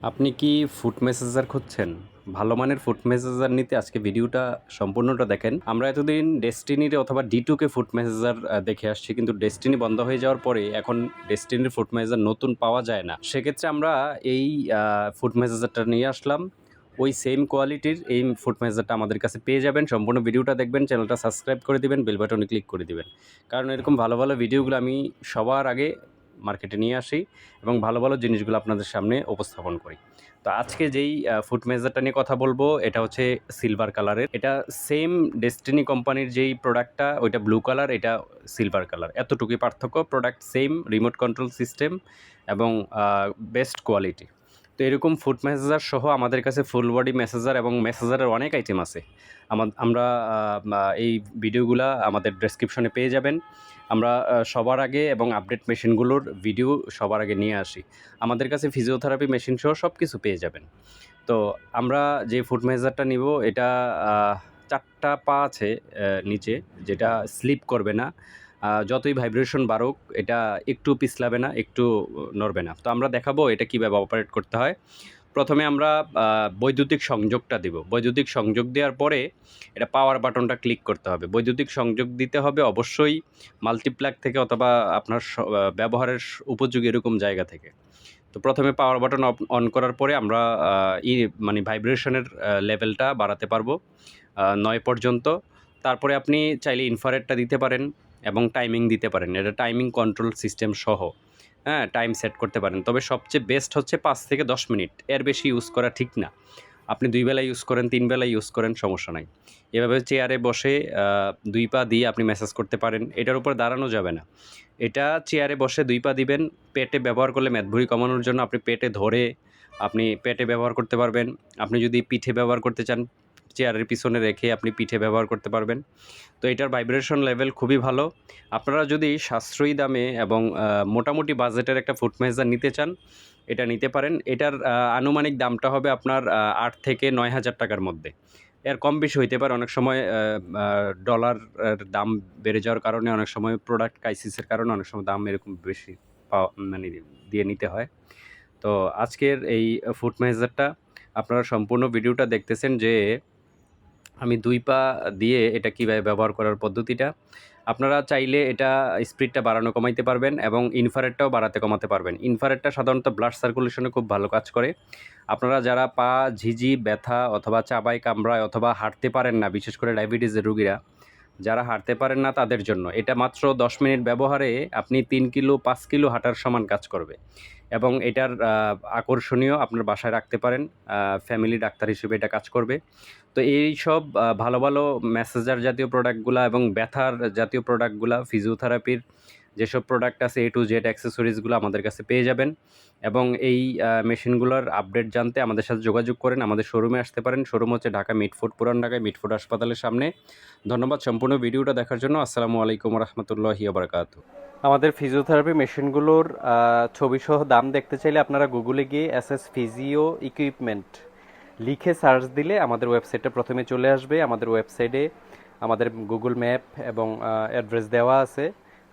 আপনি কি food Messenger খুঁজছেন? ভালো মানের ফুড মেসেঞ্জার নিতে আজকে ভিডিওটা সম্পূর্ণটা দেখেন। আমরা এতদিন ডেস্টিনির অথবা ডি টুকে ফুড মেসেঞ্জার দেখে আসছি, কিন্তু ডেস্টিনি বন্ধ হয়ে যাওয়ার পরে এখন ডেস্টিনির ফুড মেসেঞ্জার নতুন পাওয়া যায় না। সেক্ষেত্রে আমরা এই ফুড মেসেঞ্জারটা নিয়ে আসলাম। ওই সেম কোয়ালিটির এই ফুড মেসেঞ্জারটা আমাদের কাছে পেয়ে যাবেন। সম্পূর্ণ ভিডিওটা দেখবেন চ্যানেলটা সাবস্ক্রাইব করে দিবেন বেল বাটনে ক্লিক করে দিবেন। কারণ এরকম ভালো ভালো ভিডিওগুলো আমি সবার আগে মার্কেটে নিয়ে আসি এবং ভালো ভালো জিনিসগুলো আপনাদের সামনে উপস্থাপন করি। তো আজকে যেই ফুড মেজারটা নিয়ে কথা বলব, এটা হচ্ছে সিলভার কালারের এটা সেম ডেস্টিনি কোম্পানির যেই প্রোডাক্টটা ওইটা ব্লু কালার এটা সিলভার কালার এতটুকুই পার্থক্য product same remote control system এবং বেস্ট কোয়ালিটি তো এরকম ফুড মেসেজার সহ আমাদের কাছে ফুল বডি ম্যাসেজার এবং মেসেজারের অনেক আইটেম আছে। আমা- আমরা এই ভিডিওগুলা আমাদের ডেসক্রিপশনে পেয়ে যাবেন। আমরা সবার আগে এবং আপডেট মেশিনগুলোর ভিডিও সবার আগে নিয়ে আসি। আমাদের কাছে ফিজিওথেরাপি মেশিন সহ সব কিছু পেয়ে যাবেন। তো আমরা যে ফুড মেজারটা নিব, এটা চারটা পা আছে নিচে, যেটা স্লিপ করবে না। যতই ভাইব্রেশন বাড়ুক, এটা একটু পিছলাবে না, একটু নড়বে না। তো আমরা দেখাবো এটা কীভাবে অপারেট করতে হয়। প্রথমে আমরা বৈদ্যুতিক সংযোগটা দিব। বৈদ্যুতিক সংযোগ দেওয়ার পরে এটা পাওয়ার বাটনটা ক্লিক করতে হবে। বৈদ্যুতিক সংযোগ দিতে হবে অবশ্যই মাল্টিপ্লাগ থেকে অথবা আপনার ব্যবহারের উপযোগী এরকম জায়গা থেকে। তো প্রথমে পাওয়ার বাটন অন করার পরে আমরা ই মানে ভাইব্রেশনের লেভেলটা বাড়াতে পারব নয় পর্যন্ত। তারপরে আপনি চাইলে ইনফারেটটা দিতে পারেন। এবং টাইমিং দিতে পারেন। এটা টাইমিং কন্ট্রোল সিস্টেম সহ হ্যাঁ টাইম সেট করতে পারেন। তবে সবচেয়ে বেস্ট হচ্ছে পাঁচ থেকে দশ মিনিট। এর বেশি ইউজ করা ঠিক না। আপনি দুই বেলা ইউজ করেন, তিন বেলা ইউজ করেন, সমস্যা নাই। এভাবে চেয়ারে বসে দুই পা দিয়ে আপনি মেসেজ করতে পারেন। এটার উপর দাঁড়ানো যাবে না। এটা চেয়ারে বসে দুই পা দিবেন। পেটে ব্যবহার করলে মেদভুঁড়ি কমানোর জন্য আপনি পেটে ধরে আপনি পেটে ব্যবহার করতে পারবেন। আপনি যদি পিঠে ব্যবহার করতে চান চেয়ারের পিছনে রেখে আপনি পিঠে ব্যবহার করতে পারবেন। তো এটার ভাইব্রেশন লেভেল খুবই ভালো। আপনারা যদি সাশ্রয়ী দামে এবং মোটামুটি বাজেটের একটা ফুড মেজার নিতে চান, এটা নিতে পারেন। এটার আনুমানিক দামটা হবে আপনার আট থেকে নয় হাজার টাকার মধ্যে। এর কম বেশি হইতে পারে। অনেক সময় ডলার দাম বেড়ে যাওয়ার কারণে অনেক সময় প্রোডাক্ট ক্রাইসিসের কারণে অনেক সময় দাম এরকম বেশি পাওয়া মানে দিয়ে নিতে হয়। তো আজকের এই ফুড মেজারটা আপনারা সম্পূর্ণ ভিডিওটা দেখতেছেন যে আমি দুই পা দিয়ে এটা কীভাবে ব্যবহার করার পদ্ধতিটা, আপনারা চাইলে এটা স্পিডটা বাড়ানো কমাইতে পারবেন এবং ইনফারেটটাও বাড়াতে কমাতে পারবেন। ইনফারেটটা সাধারণত ব্লাড সার্কুলেশনে খুব ভালো কাজ করে। আপনারা যারা পা ঝিঝি, ব্যথা অথবা চাবাই কামড়ায় অথবা হাঁটতে পারেন না, বিশেষ করে ডায়াবেটিসের রুগীরা যারা হাঁটতে পারেন না তাদের জন্য। এটা মাত্র দশ মিনিট ব্যবহারে আপনি তিন কিলো, পাঁচ কিলো হাঁটার সমান কাজ করবে। এবং এটার আকর্ষণীয় আপনার বাসায় রাখতে পারেন ফ্যামিলি ডাক্তার হিসেবে এটা কাজ করবে। তো এই সব ভালো ভালো ম্যাসেজার জাতীয় প্রোডাক্টগুলো এবং ব্যথার জাতীয় প্রোডাক্টগুলো ফিজিওথেরাপির যেসব প্রোডাক্ট আছে এ টু জেড অ্যাক্সেসরিজগুলো আমাদের কাছে পেয়ে যাবেন এবং এই মেশিনগুলোর আপডেট জানতে আমাদের সাথে যোগাযোগ করেন, আমাদের শোরুমে আসতে পারেন। শোরুম হচ্ছে ঢাকা মিটফুড পুরান ঢাকায় মিটফুড হাসপাতালের সামনে। ধন্যবাদ সম্পূর্ণ ভিডিওটা দেখার জন্য। আসসালামু আলাইকুম রহমতুল্লাহি আবরকাত আমাদের ফিজিওথেরাপি মেশিনগুলোর ছবিসহ দাম দেখতে চাইলে আপনারা গুগলে গিয়ে এস এস ফিজিও ইকুইপমেন্ট লিখে সার্চ দিলে আমাদের ওয়েবসাইটটা প্রথমে চলে আসবে। আমাদের ওয়েবসাইটে আমাদের গুগল ম্যাপ এবং অ্যাড্রেস দেওয়া আছে।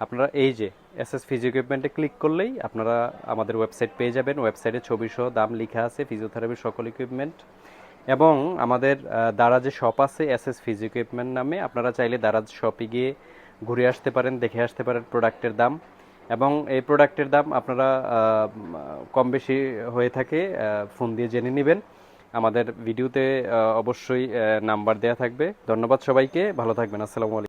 আপনারা এই যে এস এস ফিজিও ইকুইপমেন্টে ক্লিক করলেই আপনারা আমাদের ওয়েবসাইট পেয়ে যাবেন। ওয়েবসাইটে ছবি সহ দাম লেখা আছে ফিজিওথেরাপির সকল ইকুইপমেন্ট এবং আমাদের আহ, দারাজে শপ আছে এস এস ফিজিও ইকুইপমেন্ট নামে। আপনারা চাইলে দারাজ শপে গিয়ে ঘুরে আসতে পারেন দেখে আসতে পারেন প্রোডাক্টের দাম। এবং এই প্রোডাক্টের দাম আপনারা কম বেশি হয়ে থাকে ফোন দিয়ে জেনে নেবেন। আমাদের ভিডিওতে অবশ্যই নাম্বার দেওয়া থাকবে। ধন্যবাদ সবাইকে। ভালো থাকবেন। আসসালামু আলাইকুম।